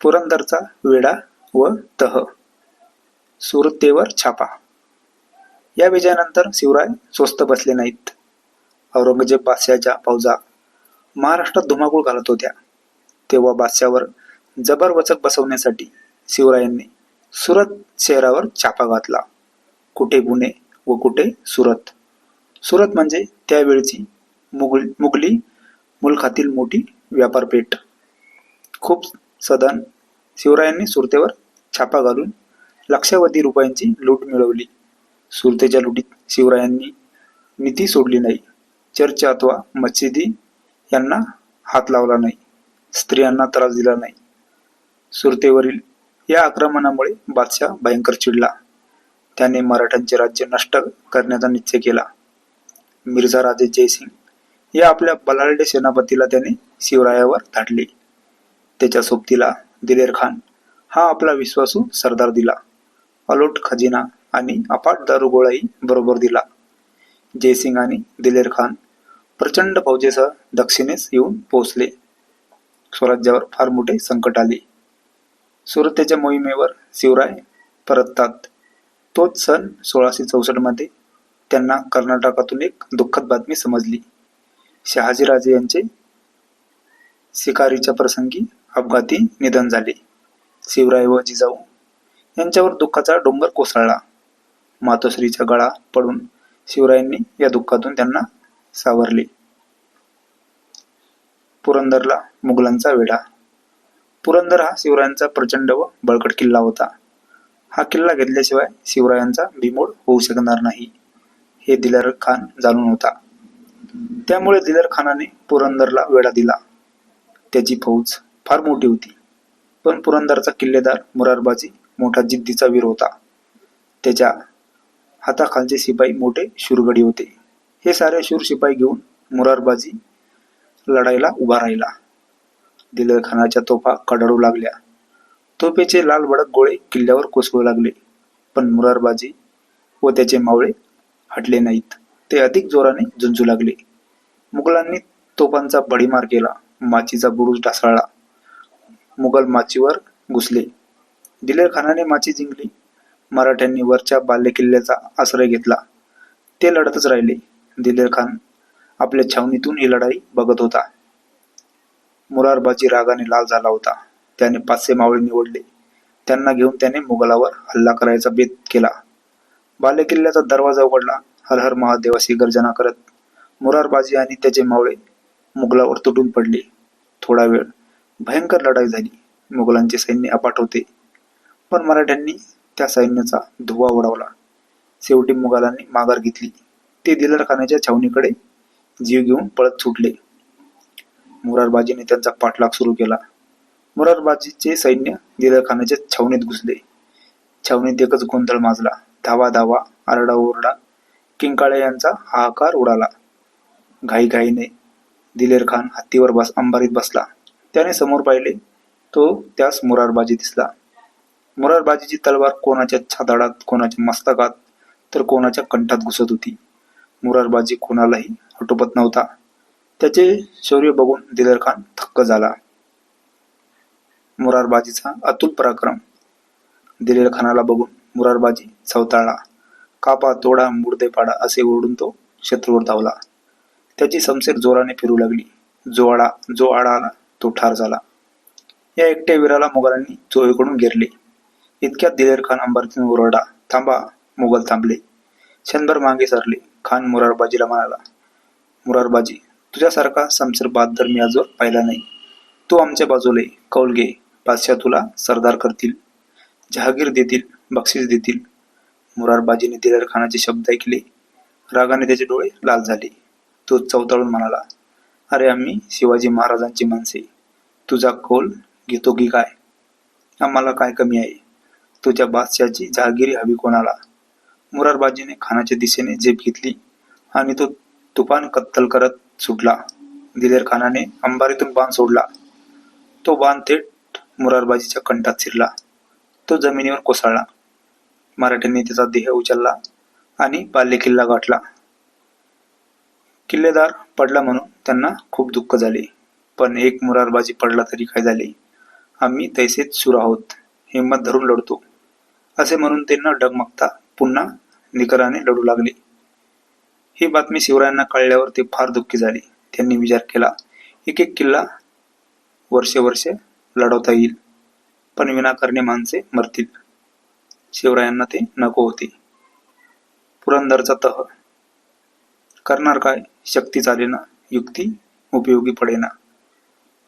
पुरंदरचा वेडा व तह. सुरतेवर छापा. या विजयानंतर शिवराय स्वस्त बसले नाहीत. औरंगजेब बादशाच्या फौजा महाराष्ट्रात धुमाकूळ घालत होत्या. तेव्हा बादशावर जबर वचक बसवण्यासाठी शिवरायांनी सुरत शहरावर छापा घातला. कुठे पुणे व कुठे सुरत? सुरत म्हणजे त्यावेळची मुगल मुघली मुलखातील मोठी व्यापारपेठ. खूप सदन शिवरायांनी सुरतेवर छापा घालून लक्षावधी रुपयांची लूट मिळवली. सुरतेच्या लुटीत शिवरायांनी नीती सोडली नाही. चर्च अथवा मशिदी यांना हात लावला नाही. स्त्रियांना त्रास दिला नाही. सुरतेवरील या आक्रमणामुळे बादशाह भयंकर चिडला. त्याने मराठ्यांचे राज्य नष्ट करण्याचा निश्चय केला. मिर्झा राजे जयसिंग या आपल्या बलाढ्य सेनापतीला त्याने शिवरायावर धाडले. त्याच्या सोबतीला दिलेर खान हा आपला विश्वासू सरदार दिला. अलोट खजिना आणि अफाट दारुगोळाही बरोबर दिला. जयसिंग आणि दिलेर खान प्रचंड फौजेसह दक्षिणेस येऊन पोहोचले. स्वराज्यावर फार मोठे संकट आले. सुरतेच्या मोहिमेवर शिवराय परततात. तोच सन सोळाशे चौसष्टमध्ये त्यांना कर्नाटकातून एक दुःखद बातमी समजली. शहाजीराजे यांचे शिकारीच्या प्रसंगी अपघाती निधन झाले. शिवराय व जिजाऊ यांच्यावर दुःखाचा डोंगर कोसळला. मातोश्रीचा गळा पडून शिवरायांनी या दुःखातून त्यांना सावरले. पुरंदरला मुघलांचा वेढा. पुरंदर हा शिवरायांचा प्रचंड व बळकट किल्ला होता. हा किल्ला घेतल्याशिवाय शिवरायांचा भीमोड होऊ शकणार नाही हे दिलर खान जाणून होता. त्यामुळे दिलर खानाने पुरंदरला वेढा दिला. त्याची फौज फार मोठी होती. पण पुरंदरचा किल्लेदार मुरारबाजी मोठा जिद्दीचा वीर होता. त्याच्या हाताखालचे शिपाई मोठे शूरगडी होते. हे सारे शूर शिपाई घेऊन मुरारबाजी लढाईला उभा राहिला. दिलखानाच्या तोफा कडाडू लागल्या. तोफेचे लाल भडक गोळे किल्ल्यावर कोसळू लागले. पण मुरारबाजी व त्याचे मावळे हटले नाहीत. ते अधिक जोराने झुंजू लागले. मुघलांनी तोफांचा भडीमार केला. माचीचा बुरुज ढासळला. मुघल माचीवर घुसले. दिलेर खानाने माची जिंकली. मराठ्यांनी वरच्या बालेकिल्ल्याचा आश्रय घेतला. ते लढतच राहिले. दिलेर खान आपल्या छावणीतून ही लढाई बघत होता. मुरारबाजी रागाने लाल झाला होता. त्याने पाचशे मावळे निवडले. त्यांना घेऊन त्याने मुघलावर हल्ला करायचा बेत केला. बालेकिल्ल्याचा दरवाजा उघडला. हर हर महादेव अशी गर्जना करत मुरारबाजी आणि त्याचे मावळे मुघलावर तुटून पडले. थोडा वेळ भयंकर लढाई झाली. मुघलांचे सैन्य अपाट होते. पण मराठ्यांनी त्या सैन्याचा धुवा उडवला. शेवटी मुघलांनी माघार घेतली. ते दिलर खानाच्या छावणीकडे जीव घेऊन पळत सुटले. मुरारबाजीने त्यांचा पाठलाग सुरू केला. मुरारबाजीचे सैन्य दिलर खानाच्या छावणीत घुसले. छावणीत एकच गोंधळ माजला. धावा धावा आरडा ओरडा किंकाळे यांचा हाहाकार उडाला. घाईघाईने दिलेर खान हत्तीवर बस अंबारीत बसला. त्याने समोर पाहिले तो त्यास मुरारबाजी दिसला. मुरारबाजीची तलवार कोणाच्या छाताडात कोणाच्या मस्तकात तर कोणाच्या कंठात घुसत होती. मुरारबाजी कोणालाही हटोपत नव्हता. त्याचे शौर्य बघून दिलेर खान थक्क झाला. मुरारबाजीचा अतुल पराक्रम. दिलेर खानाला बघून मुरारबाजी चवताळला. कापा तोडा मुर्दे पाडा असे ओरडून तो शत्रूवर धावला. त्याची समसेर जोराने फिरू लागली. जो आडा जो आडा आला तो ठार झाला. या एकट्या वीराला मुघलांनी चोहीकडून घेरले. इतक्यात दिलेर खान अंबरतीन ओरडा थांबा मुघल थांबले. क्षणभर मागे सरले. खान मुरारबाजीला म्हणाला मुरारबाजी तुझ्यासारखा समशेर बहादर मी आजवर पाहिला नाही तू आमच्या बाजूला कौल घे बादशाह तुला सरदार करतील जहागीर देतील बक्षीस देतील. मुरारबाजीने दिलेर खानाचे शब्द ऐकले. रागाने त्याचे डोळे लाल झाले. तो चवताळून म्हणाला अरे आम्ही शिवाजी महाराजांची माणसे. तुझा कौल घेतो की काय? आम्हाला काय कमी आहे? तुझ्या बादशाची जहागिरी हवी कोणाला? मुरारबाजीने खानाच्या दिशेने झेप घेतली आणि तो तुफान कत्तल करत सुटला. दिलेर खानाने अंबारीतून बाण सोडला. तो बाण थेट मुरारबाजीच्या कंठात शिरला. तो जमिनीवर कोसळला. मराठ्यांनी त्याचा देह उचलला आणि बाल्य किल्ला गाठला. किल्लेदार पडला म्हणून त्यांना खूप दुःख झाले. पण एक मुरारबाजी पडला तरी काय झाले? आम्ही तैसेच सूर आहोत. हिंमत धरून लढतो. असे म्हणून ते न डगमगता पुन्हा निकराने लढू लागले. ही बातमी शिवरायांना कळल्यावर ते फार दुःखी झाले. त्यांनी विचार केला एक एक किल्ला वर्षे वर्षे लढवता येईल पण विनाकारणे माणसे मरतील. शिवरायांना ते नको होते. पुरंदरचा तह. करणार काय? शक्ती चालेना युक्ती उपयोगी पडेना.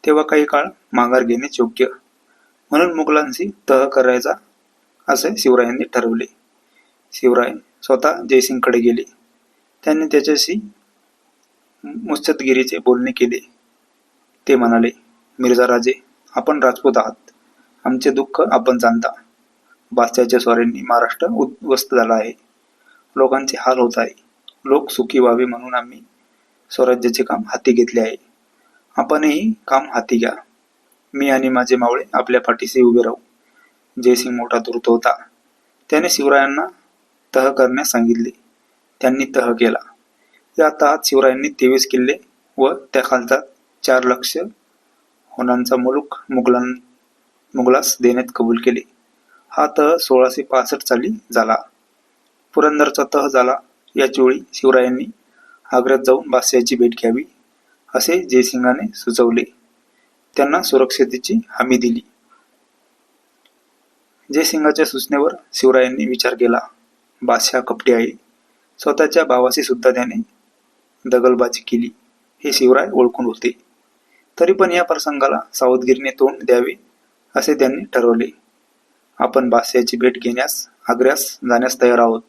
तेव्हा काही काळ माघार घेणेच योग्य. म्हणून मुघलांशी तह करायचा असे शिवरायांनी ठरवले. शिवराय स्वतः जयसिंगकडे गेले. त्यांनी त्याच्याशी मुत्सद्गिरीचे बोलणे केले. ते म्हणाले मिर्झा राजे आपण राजपूत आहात. आमचे दुःख आपण जाणता. बादशाच्या स्वारींनी महाराष्ट्र उद्ध्वस्त झाला आहे. लोकांचे हाल होत आहे. लोक सुखी व्हावे म्हणून आम्ही स्वराज्याचे काम हाती घेतले आहे. आपणही काम हाती घ्या. मी आणि माझे मावळे आपल्या पाठीशी उभे राहू. जयसिंग मोठा दुर्त होता. त्याने शिवरायांना तह करण्यास सांगितले. त्यांनी तह केला. या तहात शिवरायांनी तेवीस किल्ले व त्या खालचा चार लक्ष होणांचा मुलूक मुघलां मुघलास देण्यात कबूल केले. हा तह सोळाशे पासष्ट साली झाला. पुरंदरचा तह झाला. याच वेळी शिवरायांनी आग्र्यात जाऊन बादशाची भेट घ्यावी असे जयसिंगाने सुचवले. त्यांना सुरक्षतेची हमी दिली. जयसिंगाच्या सूचनेवर शिवरायांनी विचार केला. बादशाह कपटी आहे. स्वतःच्या भावाशी सुद्धा त्याने दगलबाजी केली. हे शिवराय ओळखून होते. तरी पण या प्रसंगाला सावधगिरीने तोंड द्यावे असे त्यांनी ठरवले. आपण बादशाची भेट घेण्यास आग्र्यास जाण्यास तयार आहोत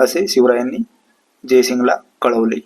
असे शिवरायांनी जयसिंगला कळवले.